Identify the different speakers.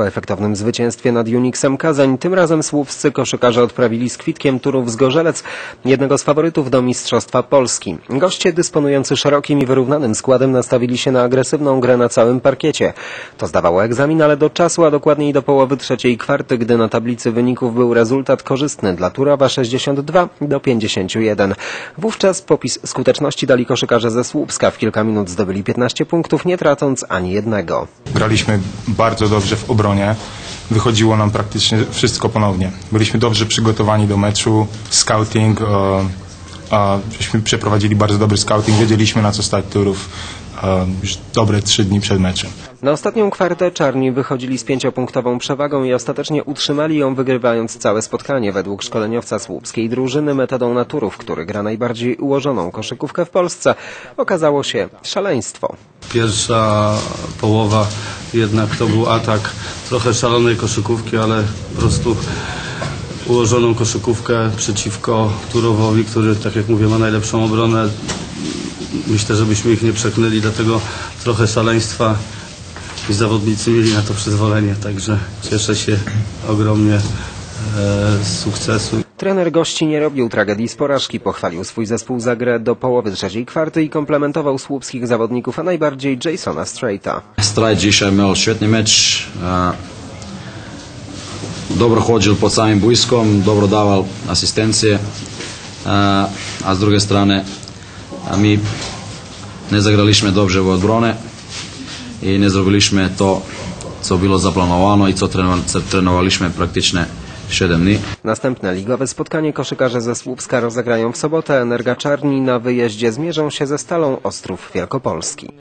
Speaker 1: po efektownym zwycięstwie nad Unixem Kazań. Tym razem słupscy koszykarze odprawili z kwitkiem Turów z Gorzelec, jednego z faworytów do Mistrzostwa Polski. Goście dysponujący szerokim i wyrównanym składem nastawili się na agresywną grę na całym parkiecie. To zdawało egzamin, ale do czasu, a dokładniej do połowy trzeciej kwarty, gdy na tablicy wyników był rezultat korzystny dla Turowa 62 do 51. Wówczas popis skuteczności dali koszykarze ze Słupska. W kilka minut zdobyli 15 punktów, nie tracąc ani jednego.
Speaker 2: Graliśmy bardzo dobrze w obronie. Wychodziło nam praktycznie wszystko ponownie. Byliśmy dobrze przygotowani do meczu, scouting, e, e, żeśmy przeprowadzili bardzo dobry scouting, wiedzieliśmy na co stać turów e, już dobre trzy dni przed meczem.
Speaker 1: Na ostatnią kwartę czarni wychodzili z pięciopunktową przewagą i ostatecznie utrzymali ją wygrywając całe spotkanie według szkoleniowca słupskiej drużyny metodą naturów, który gra najbardziej ułożoną koszykówkę w Polsce. Okazało się szaleństwo.
Speaker 3: Pierwsza połowa jednak to był atak trochę szalonej koszykówki, ale po prostu ułożoną koszykówkę przeciwko Turowowi, który, tak jak mówię, ma najlepszą obronę. Myślę, żebyśmy ich nie przeknęli, dlatego trochę szaleństwa i zawodnicy mieli na to przyzwolenie, także cieszę się ogromnie e, z sukcesu.
Speaker 1: Trener gości nie robił tragedii z porażki, pochwalił swój zespół za grę do połowy trzeciej kwarty i komplementował słupskich zawodników, a najbardziej Jasona Straita.
Speaker 4: Strajt dzisiaj miał świetny mecz. e, Dobro chodził pod samym boiskom, dobro dawał asystencje, e, a z drugiej strony mi nie zagraliśmy dobrze w odbronie i nie zrobiliśmy to, co było zaplanowane i co trenowaliśmy praktycznie 7 dni.
Speaker 1: Następne ligowe spotkanie koszykarze ze Słupska rozegrają w sobotę. Energa Czarni na wyjeździe zmierzą się ze Stalą Ostrów Wielkopolski.